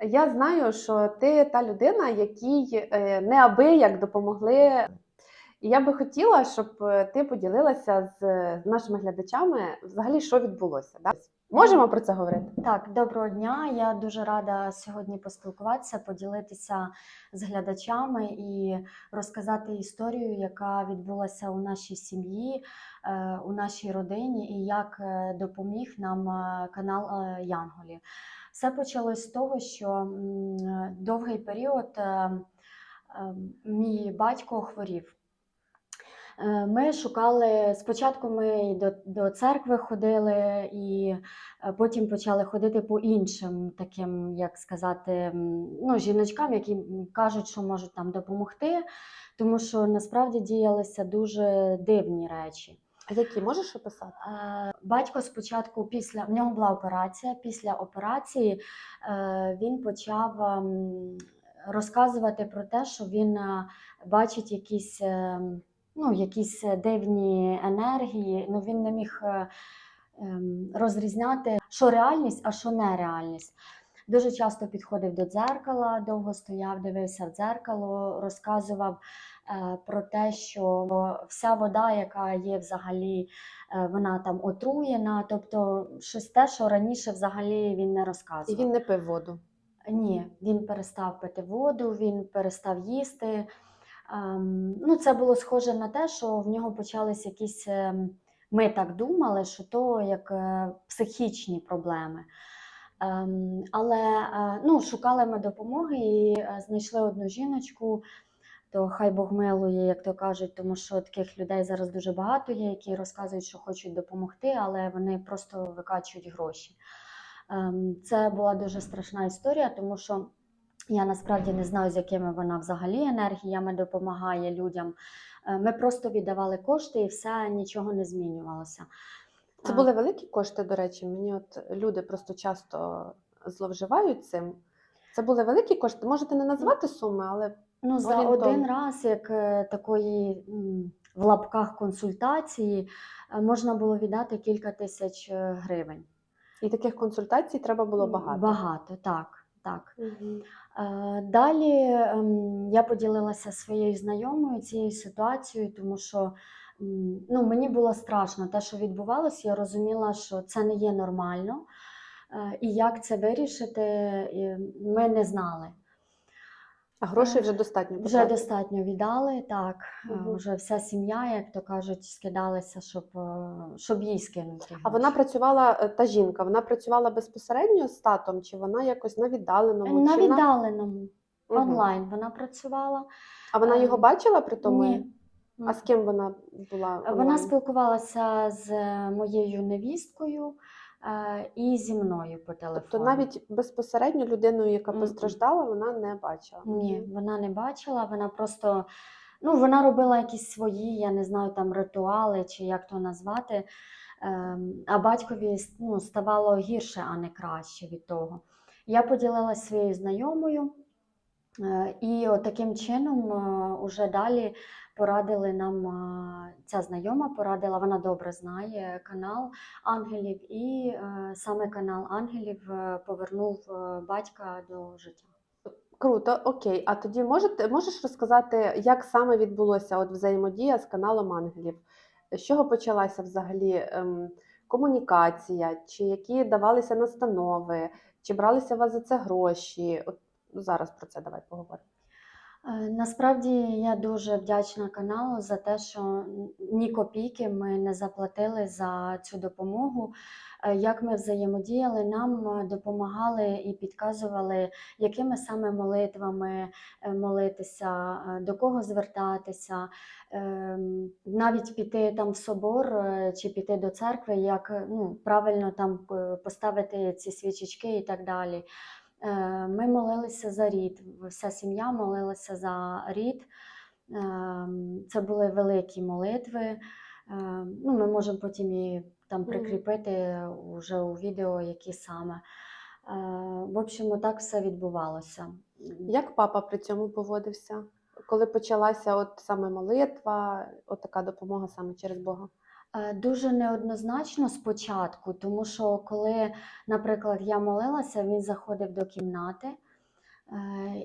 Я знаю, що ти та людина, якій е, неабияк допомогли. І я би хотіла, щоб е, ти поділилася з нашими глядачами взагалі, що відбулося. Да? Можемо про це говорити? Так, доброго дня. Я дуже рада сьогодні поспілкуватися, поділитися з глядачами і розказати історію, яка відбулася у нашій сім'ї, е, у нашій родині, і як допоміг нам канал Янголі. Все почалось з того, що е, довгий період е, е, мій батько хворів. Ми шукали спочатку. Ми до, до церкви ходили, і потім почали ходити по іншим таким, як сказати, ну, жіночкам, які кажуть, що можуть там допомогти, тому що насправді діялися дуже дивні речі. А які можеш описати? Е, Батько спочатку після в нього була операція. Після операції е, він почав ем, розказувати про те, що він е, бачить якісь, ну, якісь дивні енергії. Ну, він не міг ем, розрізняти, що реальність, а що нереальність. Дуже часто підходив до дзеркала, довго стояв, дивився в дзеркало, розказував про те, що вся вода, яка є взагалі, е, вона там отруєна, тобто щось те, що раніше взагалі він не І він не пив воду. Ні, він перестав пити воду, він перестав їсти. Ем, ну, це було схоже на те, що в нього почались якісь. ем, Ми так думали, що то як е, психічні проблеми. Ем, але е, ну, шукали ми допомоги і е, знайшли одну жіночку, то хай Бог милує, як то кажуть, тому що таких людей зараз дуже багато є, які розказують, що хочуть допомогти, але вони просто викачують гроші. Ем, Це була дуже страшна історія, тому що я насправді не знаю, з якими вона взагалі енергіями допомагає людям. Е, Ми просто віддавали кошти і все нічого не змінювалося. Це були великі кошти, до речі. Мені от люди просто часто зловживають цим. Це були великі кошти. Можете не назвати суми, але Ну, за орієнтовно. один раз, як е, такої м, в лапках консультації, е, можна було віддати кілька тисяч е, гривень. і таких консультацій треба було багато. Багато, так. так. Мгм. Е, Далі ем, я поділилася своєю знайомою цією ситуацією, тому що м, ну, мені було страшно те, що відбувалося. Я розуміла, що це не є нормально. Е, І як це вирішити, е, ми не знали. А грошей Е, вже достатньо. Вже потратили. достатньо віддали, так. Мгм. Вже вся сім'я, як то кажуть, скидалися, щоб, е, щоб їй скинути. А вона працювала, та жінка, вона працювала безпосередньо з татом, чи вона якось на віддаленому? на віддаленому Мгм. онлайн вона працювала. А вона його бачила при тому? Ні. А з ким вона була? Вона спілкувалася з моєю невісткою і зі мною по телефону. Тобто навіть безпосередньо людиною, яка постраждала, вона не бачила. Ні, вона не бачила, вона просто ну, вона робила якісь свої, я не знаю, там ритуали чи як то назвати. Ем, А батькові ну, ставало гірше, а не краще від того. Я поділилася своєю знайомою, е, і от таким чином е, уже далі порадили нам е, ця знайома порадила, вона добре знає канал ангелів, і е, саме канал ангелів е, повернув е, батька до життя. Круто, окей. А тоді можете, можеш розказати, як саме відбулося от взаємодія з каналом Ангелів? З чого почалася взагалі ем, комунікація? Чи які давалися настанови, чи бралися у вас за це гроші? От зараз про це давай поговоримо. Е, Насправді я дуже вдячна каналу за те, що ні копійки ми не заплатили за цю допомогу. Е, Як ми взаємодіяли, нам е, допомагали і підказували, якими саме молитвами молитися, до кого звертатися, Ем, навіть піти там в собор чи піти до церкви, як ну, правильно там поставити ці свічечки і так далі. Е, Ми молилися за рід, вся сім'я молилася за рід. Ем, Це були великі молитви. Ем, Ну, ми можемо потім і там прикріпити вже у відео, які саме. Е, В общем, так все відбувалося. Як папа при цьому поводився? Коли почалася от саме молитва, от така допомога саме через Бога? Е, Дуже неоднозначно спочатку, тому що коли, наприклад, я молилася, він заходив до кімнати, е,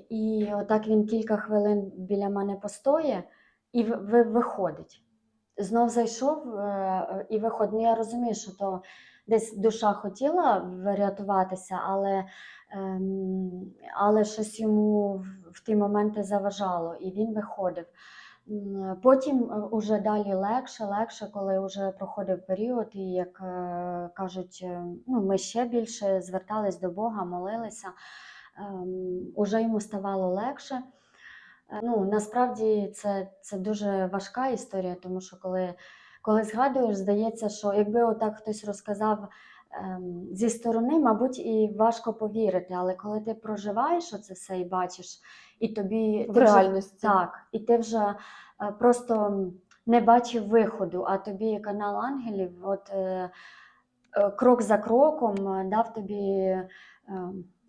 і отак він кілька хвилин біля мене постоє і ви- ви- виходить. Знов зайшов е, і виходить. Ну, я розумію, що то десь душа хотіла врятуватися, але, ем, але щось йому в ті моменти заважало, і він виходив. Потім е, уже далі легше, легше, коли вже проходив період, і як е, кажуть, е, ну, ми ще більше звертались до Бога, молилися, ем, уже йому ставало легше. Ну, насправді це, це дуже важка історія, тому що коли, коли згадуєш, здається, що якби отак хтось розказав ем, зі сторони, мабуть, і важко повірити, але коли ти проживаєш оце все і бачиш, і тобі В ти вже- так, і ти вже е, просто не бачив виходу, а тобі канал ангелів, от е, е, крок за кроком дав тобі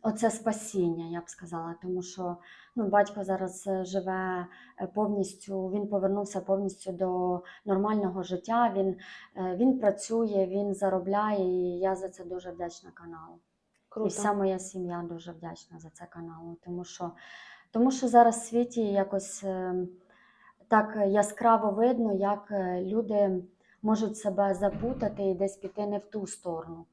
оце спасіння, я б сказала. Тому що ну, батько зараз живе повністю, він повернувся повністю до нормального життя. Він, він працює, він заробляє, і я за це дуже вдячна каналу. Круто. І вся моя сім'я дуже вдячна за це каналу, тому що, тому що зараз в світі якось е, так яскраво видно, як е, люди можуть себе запутати і десь піти не в ту сторону.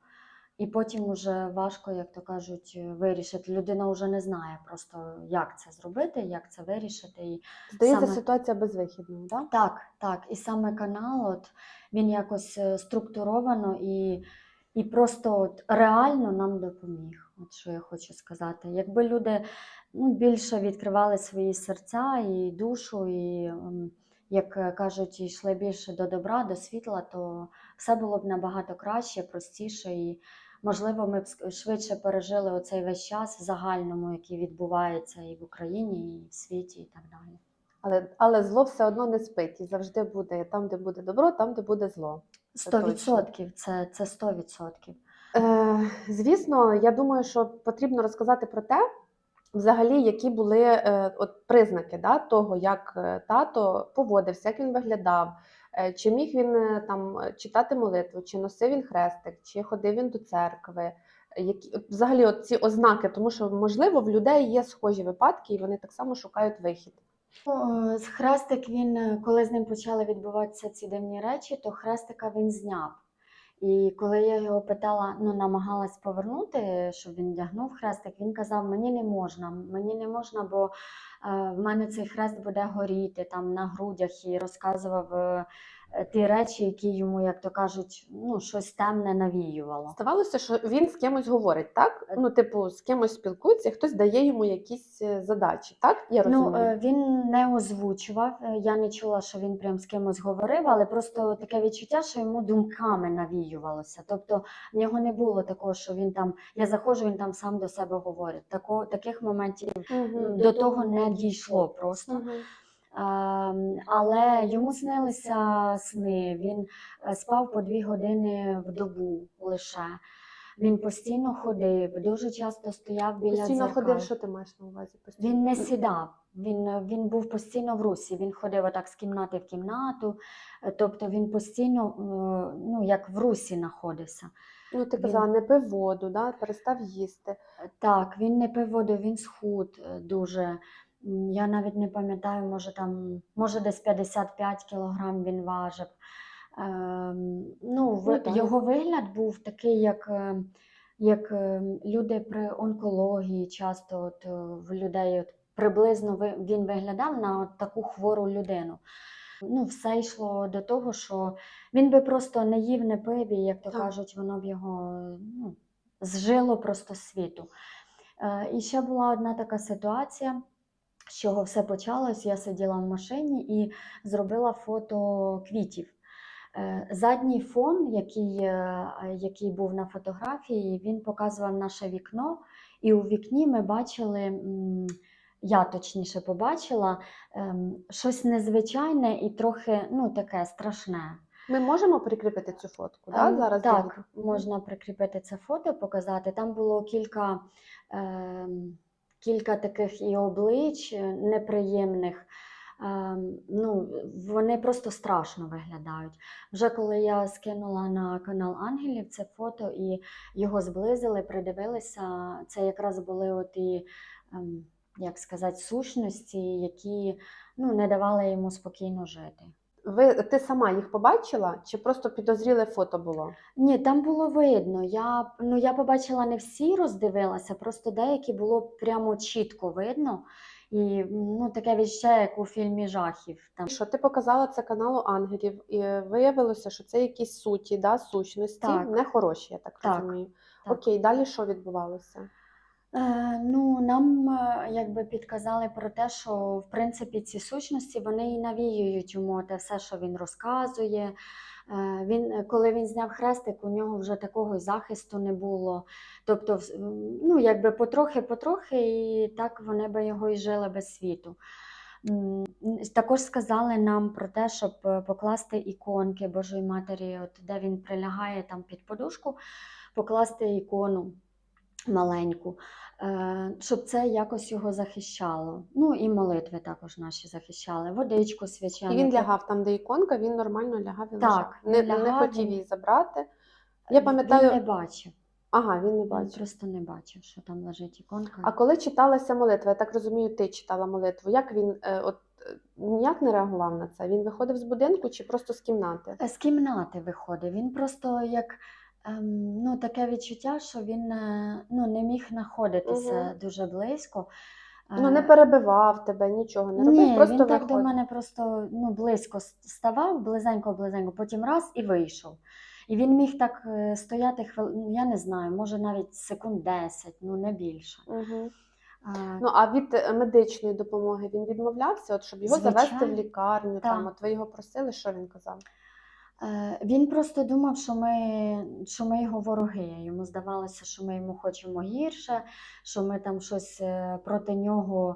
І потім уже важко, як то кажуть, е, вирішити. Людина вже не знає просто, як це зробити, як це вирішити. І Здається, саме- ситуація безвихідна, да? так, так. І саме канал, от він якось структуровано і, і просто от реально нам допоміг. От що я хочу сказати. Якби люди ну, більше відкривали свої серця і душу, і, ем, як е, кажуть, йшли більше до добра, до світла, то все було б набагато краще, простіше і. Можливо, ми б швидше пережили оцей весь час в загальному, який відбувається і в Україні, і в світі, і так далі. Але, але зло все одно не спить і завжди буде там, де буде добро, там, де буде зло. Сто відсотків, це, це сто відсотків. Е, звісно, я думаю, що потрібно розказати про те, взагалі, які були е, от признаки да, того, як е, тато поводився, як він виглядав, е, чи міг він е, там е, читати молитву, чи носив він хрестик, чи ходив він до церкви. е, Які взагалі от ці ознаки, тому що можливо в людей є схожі випадки, і вони так само шукають вихід. З хрестик він, коли з ним почали відбуватися ці дивні речі, то хрестика він зняв. І коли я його питала, ну намагалась повернути, щоб він вдягнув хрестик, він казав: мені не можна, мені не можна, бо е, в мене цей хрест буде горіти там на грудях і розказував е, ті речі, які йому, як то кажуть, ну щось темне навіювало. Здавалося, що він з кимось говорить, так? Ну, типу, з кимось спілкується, хтось дає йому якісь е, задачі, так? Я розумію. Ну, е, він не озвучував. е, Я не чула, що він прям з кимось говорив, але просто таке відчуття, що йому думками навіювалося. Тобто в нього не було такого, що він там, я заходжу, він там сам до себе говорить. Тако, таких моментів Мгм. до того не дійшло просто. Мгм. Ем, але йому снилися сни. Він е, спав по дві години в добу лише. Він постійно ходив, дуже часто стояв біля Постійно дзеркал. ходив, що ти маєш на увазі? Постійно? Він не сідав, він, він був постійно в русі. Він ходив отак з кімнати в кімнату, е, тобто він постійно е, ну, як в русі знаходився. Ну, ти він- не пив воду, да? перестав їсти. Так, він не пив воду, він схуд е, дуже. Я навіть не пам'ятаю, може там, може десь 55 кілограм він важив. Ем, ну, Ну, його вигляд був такий, як, е, як е, люди при онкології часто от, е, в людей от, приблизно він виглядав на от таку хвору людину. Ну, все йшло до того, що він би просто не їв, не пив, і, як то Так. кажуть, воно б його ну, зжило просто світу. Е, І ще була одна така ситуація, з чого все почалось. Я сиділа в машині і зробила фото квітів. Е, Задній фон, який, е, який був на фотографії, він показував наше вікно, і у вікні ми бачили, я точніше побачила, ем, щось незвичайне і трохи ну, таке страшне. Ми можемо прикріпити цю фотку, да? Ем, зараз? Так, можна прикріпити це фото, показати. Там було кілька, ем, кілька таких і облич е, неприємних. ем, ну, вони просто страшно виглядають. Вже коли я скинула на канал Ангелів це фото і його зблизили, придивилися, це якраз були от і, ем, як сказати, сущності, які ну, не давали йому спокійно жити. Ви ти сама їх побачила, чи просто підозріле фото було? Ні, там було видно. Я, ну, я побачила не всі, роздивилася, просто деякі було прямо чітко видно. І ну, таке відчуття, як у фільмі жахів. Там. Що ти показала це каналу ангелів, і виявилося, що це якісь суті, да, сущності, Так. нехороші, я так, Так, розумію. так. Окей, далі що відбувалося? Е, ну, нам е, якби підказали про те, що в принципі ці сущності вони і навіюють йому те все, що він розказує. Е, Він, коли він зняв хрестик, у нього вже такого захисту не було. Тобто, ну, якби потрохи-потрохи, і так вони би його і жили без світу. Також сказали нам про те, щоб покласти іконки Божої Матері, от де він прилягає там під подушку, покласти ікону маленьку, е, щоб це якось його захищало. Ну і молитви також наші захищали, водичку свячену. І він лягав там, де іконка, він нормально лягав і Так. Не, він не хотів її забрати. Я Він не бачив. ага, він не Він бачив. просто не бачив, що там лежить іконка. А коли читалася молитва, я так розумію, ти читала молитву. Як він е, от е, ніяк не реагував на це? Він виходив з будинку чи просто з кімнати? З кімнати виходив. Він просто як ем, ну, таке відчуття, що він е, ну, не міг знаходитися Мгм. дуже близько. Ну не Е, перебивав тебе, нічого не робив, Ні, просто він так виходив. до мене просто ну, близько с- ставав, близенько-близенько, потім раз і вийшов. І він міг так е, стояти хвил... ну, я не знаю, може навіть секунд 10, ну не більше. Угу. А, Ну а від е, медичної допомоги він відмовлявся, от щоб його завести в Звичайно. лікарню. Там Так. от ви його просили, що він казав? Е, Він просто думав, що ми, що ми його вороги. Йому здавалося, що ми йому хочемо гірше, що ми там щось е, проти нього,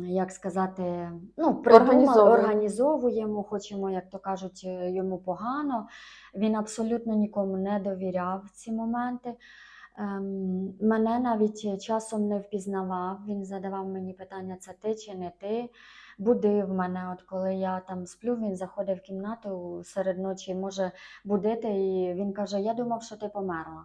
як сказати, ну, придумали, Організовуємо. хочемо, як то кажуть, е, йому погано. Він абсолютно нікому не довіряв ці моменти. Ем, Мене навіть часом не впізнавав. Він задавав мені питання: це ти чи не ти будив мене. От коли я там сплю, він заходив в кімнату серед ночі, може будити, і він каже: Я думав, що ти померла.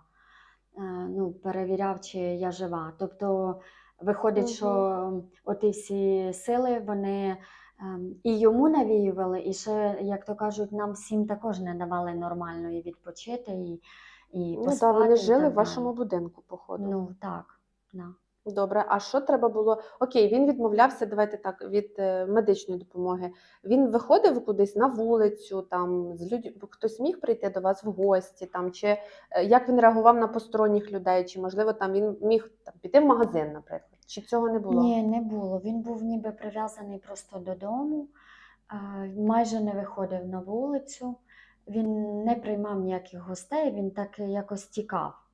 Е, ну, перевіряв, чи я жива. Тобто, виходить, Мгм. що оті всі сили вони. ем, І йому навіювали, і ще, як то кажуть, нам всім також не давали нормально і відпочити, і, і Ну так, вони жили в вашому будинку, походу. Ну так, да. Добре, а що треба було? Окей, він відмовлявся, давайте так, від е, медичної допомоги. Він виходив кудись на вулицю, там з людьми, хтось міг прийти до вас в гості, там чи е, як він реагував на посторонніх людей, чи можливо там він міг там піти в магазин, наприклад, чи цього не було? Ні, не було. Він був ніби прив'язаний просто додому, е, майже не виходив на вулицю, він не приймав ніяких гостей, він так якось тікав.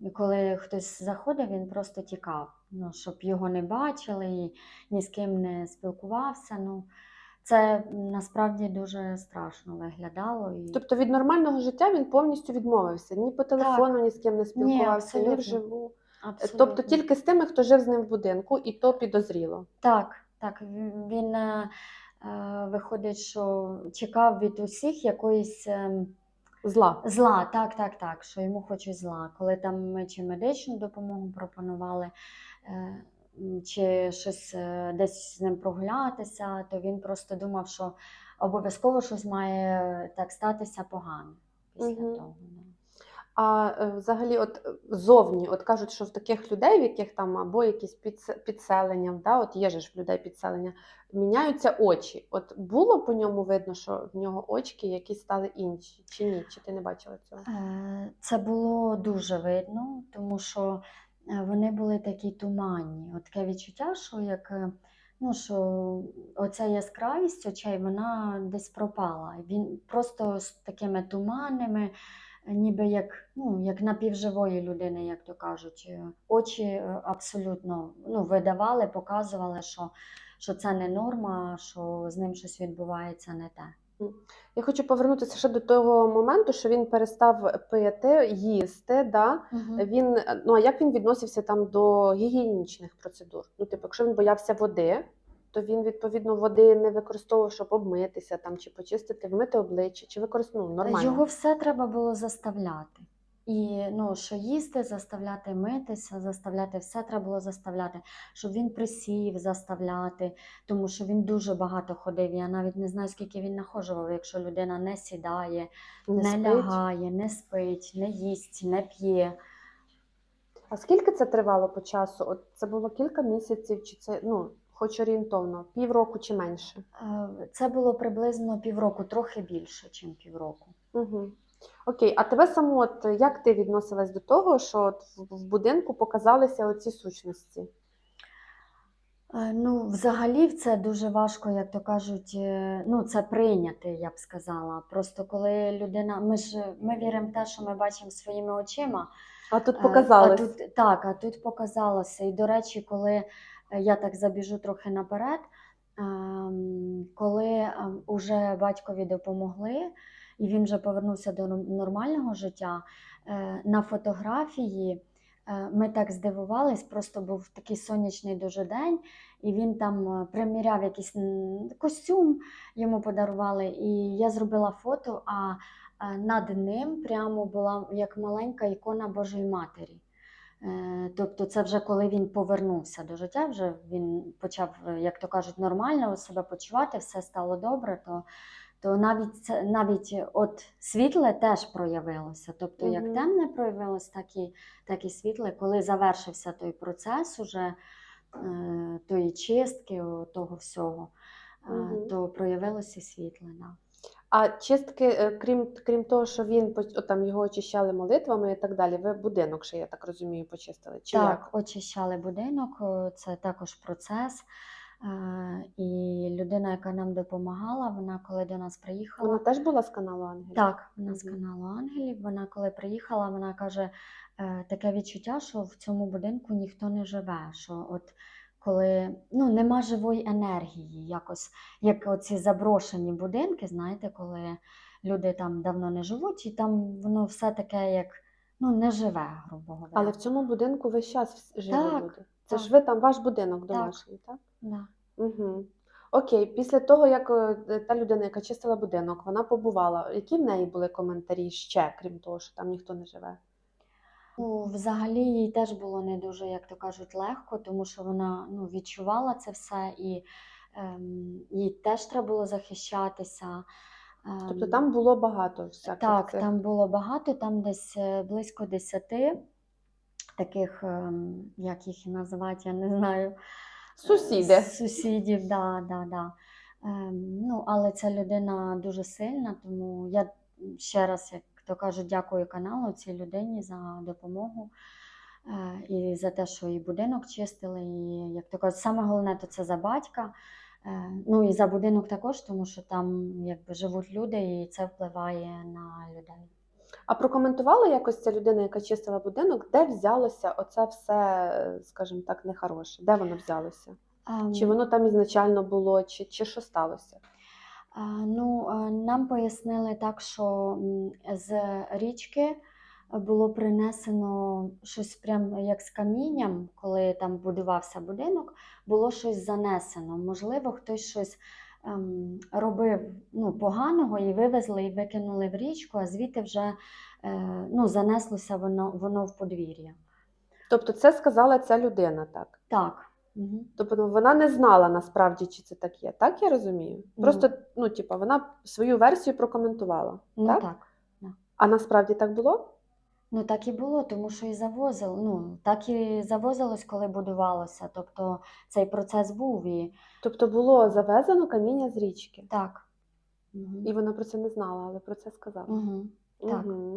І коли хтось заходив, він просто тікав, ну, щоб його не бачили і ні з ким не спілкувався. Ну, це насправді дуже страшно виглядало. І... Тобто від нормального життя він повністю відмовився. Ні по телефону, ні з ким не спілкувався, ні абсолютно. вживу. Абсолютно. Тобто тільки з тими, хто жив з ним в будинку, і то підозріло. Так, так. Він, він е, е, виходить, що чекав від усіх якоїсь ем, Зла. зла. Так, так, так, що йому хочуть зла. Коли там ми чи медичну допомогу пропонували, е, чи щось е, десь з ним прогулятися, то він просто думав, що обов'язково щось має так статися погано після угу. того. А е, взагалі, от е, зовні, от кажуть, що в таких людей, в яких там або якісь підсе- підселення, да, от є ж в людей підселення, міняються очі. От було по ньому видно, що в нього очки якісь стали інші, чи ні? Чи ти не бачила цього? Е, Це було дуже видно, тому що вони були такі туманні. От таке відчуття, що як ну, що оця яскравість очей вона десь пропала. Він просто з такими туманними, ніби як, ну, як напівживої людини, як то кажуть. Е, Очі е, абсолютно ну, видавали, показували, що, що це не норма, що з ним щось відбувається не те. Я хочу повернутися ще до того моменту, що він перестав пити, їсти. Да? Він ну а як він відносився там до гігієнічних процедур? Ну, типу, якщо він боявся води, Тобто він відповідно води не використовував, щоб обмитися там чи почистити, вмити обличчя, чи використовував ну, нормально. Його все треба було заставляти. І ну, що їсти, заставляти митися, заставляти все треба було заставляти, щоб він присів, заставляти, тому що він дуже багато ходив. Я навіть не знаю, скільки він нахожував, якщо людина не сідає, не, спить. лягає, не спить, не їсть, не п'є. А скільки це тривало по часу? От це було кілька місяців, чи це ну, хоч орієнтовно, півроку чи менше? Е, Це було приблизно півроку, трохи більше, ніж півроку. Угу. Окей, а тебе само, от, як ти відносилась до того, що от в, будинку показалися оці сущності? Е, Ну, взагалі, це дуже важко, як то кажуть, е, ну це прийняти, я б сказала. Просто коли людина, ми ж ми віримо в те, що ми бачимо своїми очима. А тут Е, показалось. А тут, так, а тут показалося. І, до речі, коли я так забіжу трохи наперед, ем, коли ем, уже батькові допомогли, і він вже повернувся до нормального життя, е, на фотографії е, ми так здивувались, просто був такий сонячний дуже день, і він там е, приміряв якийсь костюм, йому подарували, і я зробила фото, а е, над ним прямо була як маленька ікона Божої Матері. Е, Тобто, це вже коли він повернувся до життя, вже він почав, е, як то кажуть, нормально себе почувати, все стало добре, то, то навіть навіть от світле теж проявилося. Тобто, як темне проявилось, так і, так і світле, коли завершився той процес уже е, тої чистки, того всього, то проявилося світле. Да. А чистки, е, крім, крім того, що він там його очищали молитвами і так далі, ви будинок ще, я так розумію, почистили? Чи Так, як? очищали будинок, це також процес. Е, І людина, яка нам допомагала, вона коли до нас приїхала. Вона теж була з каналу Ангелів? Так, вона з каналу Ангелів. Вона коли приїхала, вона каже е, таке відчуття, що в цьому будинку ніхто не живе. Що от коли ну, нема живої енергії, якось як оці заброшені будинки, знаєте, коли люди там давно не живуть, і там воно все таке, як ну, не живе, грубо говоря. Але в цьому будинку весь час жили Так, люди. Це ж ви там ваш будинок домашній, так? Да. Угу. Окей, після того, як е, та людина, яка чистила будинок, вона побувала, які в неї були коментарі ще, крім того, що там ніхто не живе? Ну, взагалі їй теж було не дуже, як то кажуть, легко, тому що вона ну, відчувала це все, і ем, їй теж треба було захищатися. Тобто Ем, там було багато всяких так, цих. там було багато, там десь е, близько десяти таких, ем, як їх називати, я не знаю. е, Сусіди. Сусідів, да, да, да. Ем, ну, але ця людина дуже сильна, тому я ще раз, як то кажуть, дякую каналу цій людині за допомогу. е, І за те, що і будинок чистили, і як то кажуть, саме головне то це за батька. Е, Ну і за будинок також, тому що там якби живуть люди, і це впливає на людей. А прокоментувала якось ця людина, яка чистила будинок, де взялося оце все, скажімо так, нехороше? Де воно взялося? Ем, Чи воно там ізначально було, чи, чи що сталося? Ну, нам пояснили так, що з річки було принесено щось прям як з камінням, коли там будувався будинок, було щось занесено. Можливо, хтось щось ем, робив ну, поганого і вивезли і викинули в річку, а звідти вже е, ну, занеслося воно, воно в подвір'я. Тобто це сказала ця людина, так? Так. Угу. Тобто вона не знала насправді, чи це так є. Так я розумію? Просто, ну, типу, вона свою версію прокоментувала. Ну так? так. А насправді так було? Ну так і було, тому що і завозили. Ну так і завозилось, коли будувалося. Тобто цей процес був і Тобто було завезено каміння з річки. так. Угу. І вона про це не знала, але про це сказала. Угу. Так. Мгм.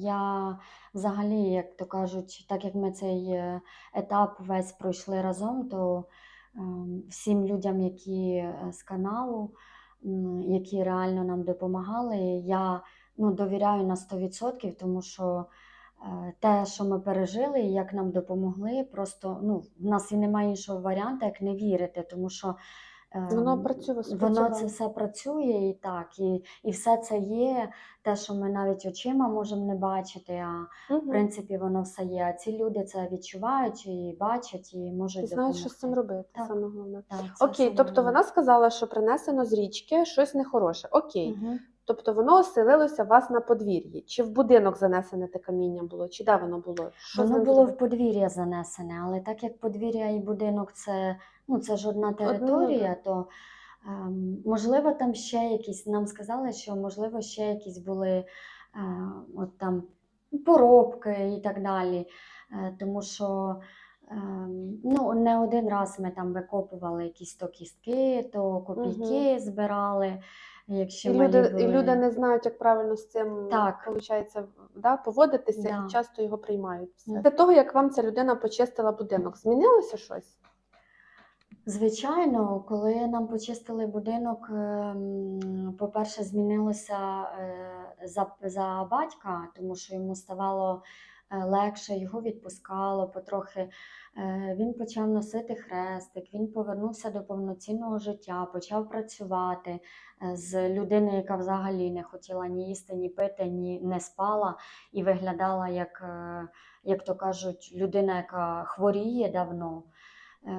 Я взагалі, як то кажуть, так як ми цей е, етап весь пройшли разом, то ем, всім людям, які е, з каналу, які реально нам допомагали, я ну, довіряю на 100%, тому що е, те, що ми пережили, як нам допомогли, просто ну, в нас і немає іншого варіанту, як не вірити, тому що Воно працює Воно це все працює і так, і, і все це є, те, що ми навіть очима можемо не бачити, а в принципі воно все є. А ці люди це відчувають і бачать, і можуть Ти знаєш, що з цим робити, Так. саме головне. Так, Окей, саме тобто головне. вона сказала, що принесено з річки щось нехороше. Окей. Мгм. Тобто воно оселилося у вас на подвір'ї. Чи в будинок занесене те каміння було, чи де воно було? Що Воно було в подвір'я занесене, але так як подвір'я і будинок це, ну, це ж одна територія, то ем, можливо там ще якісь, нам сказали, що можливо ще якісь були е, от там поробки і так далі. Е, тому що ем, ну, не один раз ми там викопували якісь то кістки, то копійки збирали. Якщо І люди, і люди не знають, як правильно з цим Так. получається, да, поводитися, Да. і часто його приймають. Все. Мгм. Того, як вам ця людина почистила будинок, змінилося щось? Звичайно, коли нам почистили будинок, ем, по-перше, змінилося е, за, за батька, тому що йому ставало легше, його відпускало потрохи. Е, Він почав носити хрестик, він повернувся до повноцінного життя, почав працювати е, з людини, яка взагалі не хотіла ні їсти, ні пити, ні не спала і виглядала як, е, як то кажуть, людина, яка хворіє давно. Е,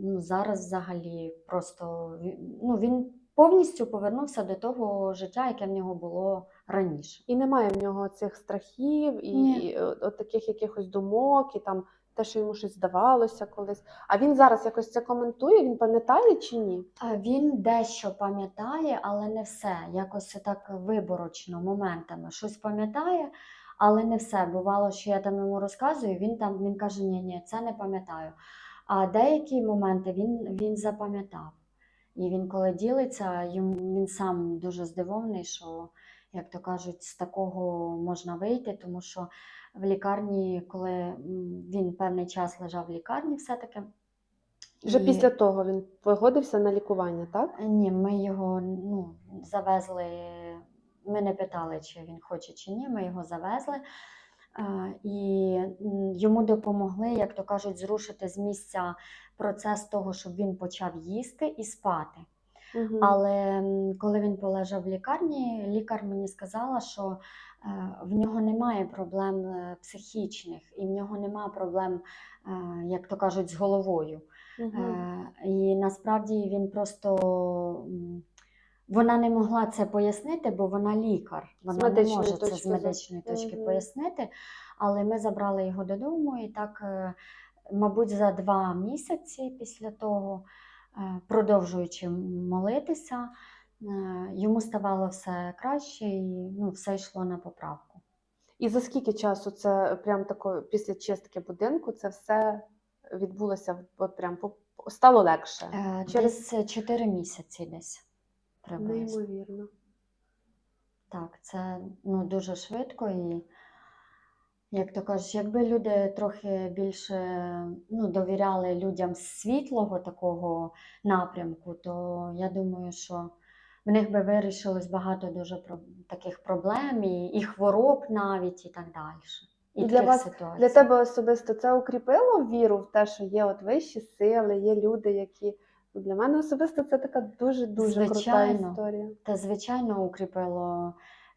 ну, зараз взагалі просто ну, він повністю повернувся до того життя, яке в нього було раніше. І немає в нього цих страхів, і, і от, таких якихось думок, і там те, що йому щось здавалося колись. А він зараз якось це коментує, він пам'ятає чи ні? Він дещо пам'ятає, але не все. Якось так виборочно, моментами. Щось пам'ятає, але не все. Бувало, що я там йому розказую, він там він каже: ні, ні, це не пам'ятаю. А деякі моменти він, він запам'ятав. І він, коли ділиться, він сам дуже здивований, що, як то кажуть, з такого можна вийти, тому що в лікарні, коли він певний час лежав в лікарні, все-таки. Вже і- після того він погодився на лікування, так? ні, ми його ну, завезли. Ми не питали, чи він хоче чи ні. Ми його завезли. І йому допомогли, як то кажуть, зрушити з місця процес того, щоб він почав їсти і спати. Угу. Але коли він полежав в лікарні, лікар мені сказала, що е, в нього немає проблем е, психічних, і в нього немає проблем, е, як то кажуть, з головою. Е, І насправді він просто вона не могла це пояснити, бо вона лікар. Вона не може це з медичної точки Мгм. пояснити. Але ми забрали його додому, і так, мабуть, за два місяці після того, продовжуючи молитися, е, йому ставало все краще і ну, все йшло на поправку. І за скільки часу це прям тако після чистки будинку це все відбулося от прям стало легше? Е, Через- Десь 4 місяці десь приблизно. Неймовірно. Так, це ну, дуже швидко і, як то кажуть, якби люди трохи більше ну, довіряли людям з світлого такого напрямку, то я думаю, що в них би вирішилось багато дуже таких проблем і, і хвороб навіть і так далі. І І для вас- ситуацій. Для тебе особисто це укріпило віру в те, що є от вищі сили, є люди, які ну, для мене особисто це така дуже дуже крута історія. Та звичайно укріпило.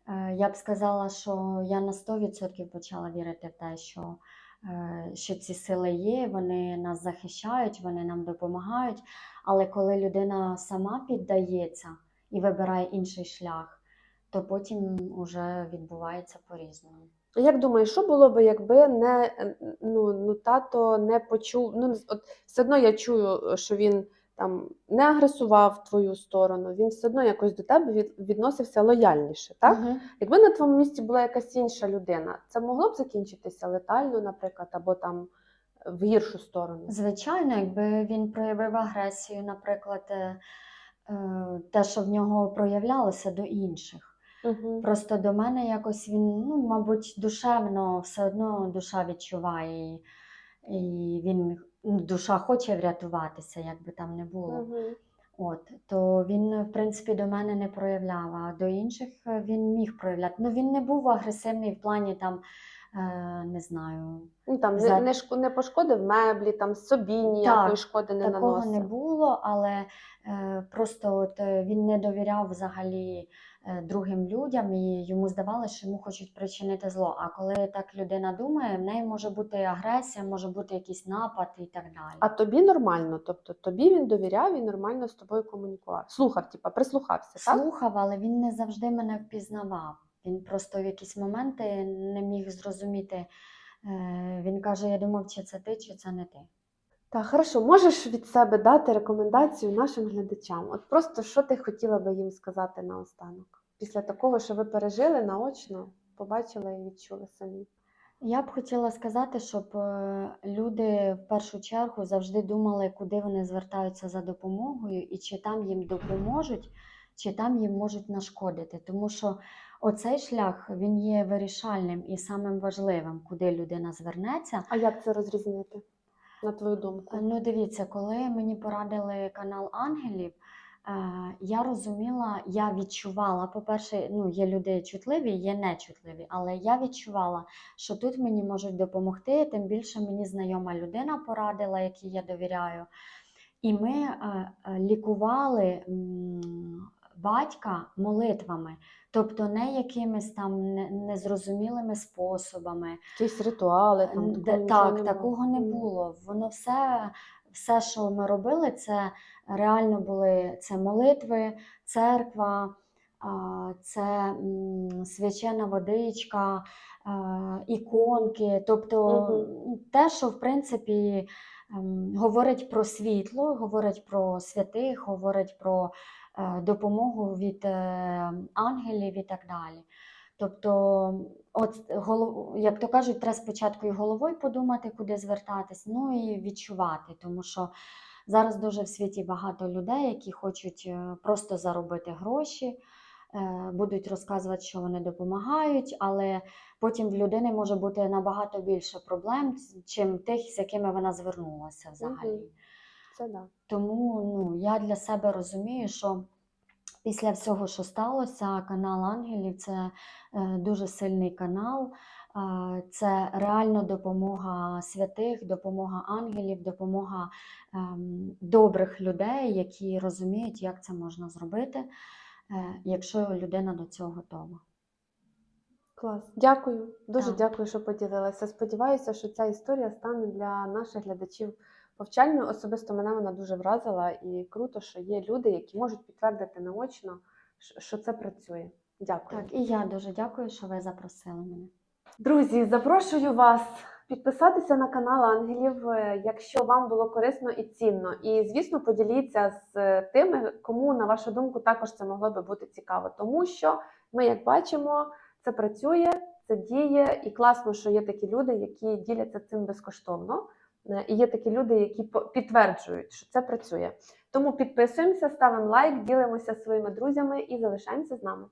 Е, Я б сказала, що я на 100% почала вірити в те, що, е, що ці сили є, вони нас захищають, вони нам допомагають. Але коли людина сама піддається і вибирає інший шлях, то потім вже відбувається по-різному. Як думаєш, що було би, якби не ну, ну тато не почув? Ну от все одно я чую, що він там не агресував в твою сторону, він все одно якось до тебе від, відносився лояльніше, так? Мгм. Якби на твоєму місці була якась інша людина, це могло б закінчитися летально, наприклад, або там в гіршу сторону. Звичайно, якби він проявив агресію, наприклад, е, е, те, що в нього проявлялося до інших. Угу. Просто до мене якось він, ну, мабуть, душевно все одно душа відчуває, і, він душа хоче врятуватися, як би там не було. Угу. От, то він, в принципі, до мене не проявляв, а до інших е, він міг проявляти. Ну, він не був агресивний в плані там е, не знаю, Ну там За- не, не пошкодив меблі, там собі ніякої Так, шкоди не такого наносив. не було, але е, просто от, е, він не довіряв взагалі другим людям, і йому здавалося, що йому хочуть причинити зло. А коли так людина думає, в неї може бути агресія, може бути якийсь напад і так далі. А тобі нормально, тобто тобі він довіряв і нормально з тобою комунікував. Слухав, типа, прислухався, так? Слухав, але він не завжди мене впізнавав. Він просто в якісь моменти не міг зрозуміти. Е, Він каже: Я думав, чи це ти, чи це не ти. Так, хорошо, можеш від себе дати рекомендацію нашим глядачам? От просто що ти хотіла би їм сказати наостанок? Після такого, що ви пережили наочно, побачили і відчули самі. Я б хотіла сказати, щоб е, люди в першу чергу завжди думали, куди вони звертаються за допомогою, і чи там їм допоможуть, чи там їм можуть нашкодити. Тому що оцей шлях він є вирішальним і самим важливим, куди людина звернеться. А як це розрізнити, на твою думку? Ну, дивіться, коли мені порадили канал ангелів, я розуміла, я відчувала, по-перше, ну, є люди чутливі, є нечутливі, але я відчувала, що тут мені можуть допомогти, тим більше мені знайома людина порадила, якій я довіряю. І ми е, е, лікували батька молитвами, тобто не якимись там незрозумілими способами. Якісь ритуали там такого Так, не такого не було. Воно все, все, що ми робили, це реально були це молитви, церква, це свячена водичка, іконки. Тобто Мгм. те, що в принципі ем, говорить про світло, говорить про святих, говорить про е, допомогу від е, ангелів і так далі. Тобто, от голов, як то кажуть, треба спочатку і головою подумати, куди звертатись, ну і відчувати, тому що зараз дуже в світі багато людей, які хочуть е, просто заробити гроші, е, будуть розказувати, що вони допомагають, але потім в людини може бути набагато більше проблем, чим тих, з якими вона звернулася взагалі. Це да. Тому ну, я для себе розумію, що після всього, що сталося, канал Ангелів це е, дуже сильний канал. Це реально допомога святих, допомога ангелів, допомога ем, добрих людей, які розуміють, як це можна зробити, е, якщо людина до цього готова. Клас. Дякую. Дуже Так. дякую, що поділилася. Сподіваюся, що ця історія стане для наших глядачів повчальною. Особисто мене вона дуже вразила, і круто, що є люди, які можуть підтвердити наочно, що- що це працює. Дякую. Так, і я дуже дякую, що ви запросили мене. Друзі, запрошую вас підписатися на канал Ангелів, е, якщо вам було корисно і цінно. І, звісно, поділіться з е, тими, кому, на вашу думку, також це могло би бути цікаво. Тому що ми, як бачимо, це працює, це діє, і класно, що є такі люди, які діляться цим безкоштовно. Е, І є такі люди, які підтверджують, що це працює. Тому підписуємося, ставимо лайк, ділимося зі своїми друзями і залишаємося з нами.